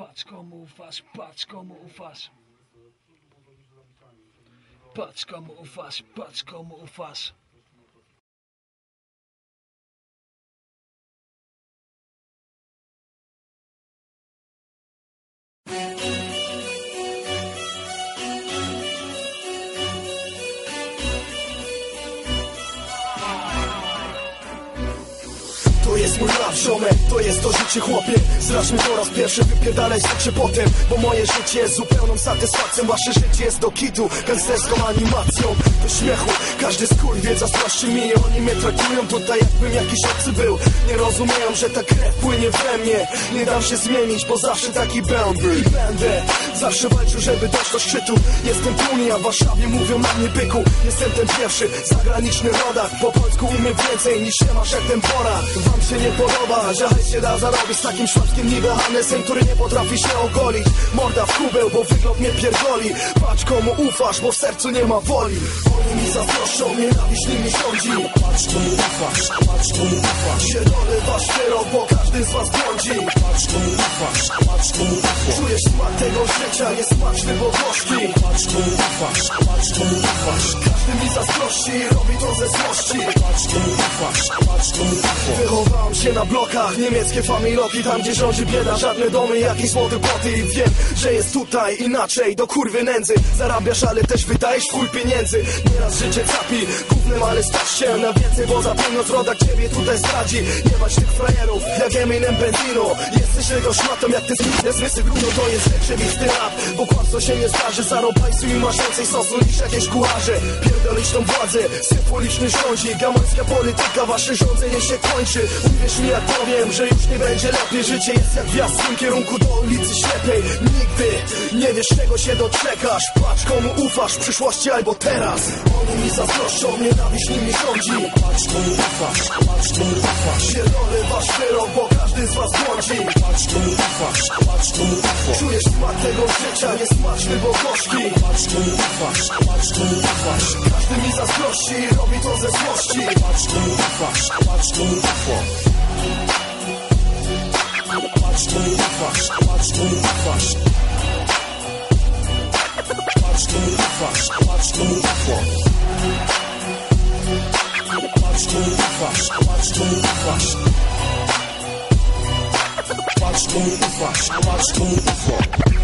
Patrz komu ufasz, patrz komu ufasz. Patrz komu ufasz, patrz komu ufasz. Jest mój rap, ziomek, to jest to życie chłopie. Zracz mi po raz pierwszy, wypierdalaj się potem. Bo moje życie jest zupełną satysfakcją. Wasze życie jest do kitu, gangsterską animacją. Do śmiechu, każdy skurwiel zazdrości mi Oni mnie traktują tutaj jakbym jakiś obcy był. Nie rozumieją, że ta krew płynie we mnie. Nie dam się zmienić, bo zawsze taki będę. I będę. Zawsze walczył, żeby dojść do szczytu. Jestem tłumnie, a Warszawie mówią na mnie byku. Jestem ten pierwszy, zagraniczny rodak Po polsku umiem więcej niż się masz jak ten Bora Wam się nie podoba, że się da zarobić Z takim szlaczkiem niby Hannesem, który nie potrafi się ogolić. Morda w kubeł, bo wygląd mnie pierdoli. Patrz komu ufasz, bo w sercu nie ma woli. Oni mi zazdroszczą, nienawiść nimi rządzi. Patrz komu ufasz, patrz komu ufasz. Pierdolę wasz wyrok, bo każdy z was błądzi. Patrz komu ufasz, patrz komu ufasz. Czujesz smak tego życia, niesmaczny, bo gorzki. Patrz komu ufasz, patrz komu ufasz. Każdy mi zazdrości, robi to ze złości Patrz patrz Wychowałem się na blokach, niemieckie familoki Tam gdzie rządzi bieda, żadne domy, jakieś złote boty I wiem, że jest tutaj inaczej, do kurwy nędzy. Zarabiasz, ale też wydajesz chuj pieniędzy. Nieraz życie capi, gównem, ale stać się na więcej Bo za pieniądz rodak ciebie tutaj zdradzi. Jebać tych frajerów, jak Eminem Benzino. Jesteś tego szmatą, jak ty zniknę zmysły gówno To jest rzeczywisty rap, bo kłamstwo się nie zdarzy. Zarobajsu i masz więcej sosu niż jakieś kucharze. Pierdolić tą władzę, symboliczny rządzi Gamońska polityka, wasze rządzenie się kończy. Uwierz mi jak powiem, że już nie będzie lepiej. Życie jest jak w tym kierunku do ulicy ślepej. Nigdy nie wiesz czego się doczekasz. Patrz komu ufasz, w przyszłości albo teraz. Oni mi zazdroszczą, nienawiść nimi rządzi. Patrz komu ufasz, patrz komu ufasz. Pierdolę wasz wyrok, bo każdy z was błądzi. Patrz komu ufasz, patrz komu ufasz. Czujesz smak tego życia, niesmaczny, bo gorzki. Patrz komu ufasz, patrz komu ufasz Każdy mi zazdrości, robi to ze złości. Patrz komu ufasz, patrz komu ufasz Patrz komu ufasz, patrz komu ufasz Patrz komu ufasz, patrz komu ufasz Patrz komu ufasz, patrz komu ufasz Patrz komu ufasz, patrz komu ufasz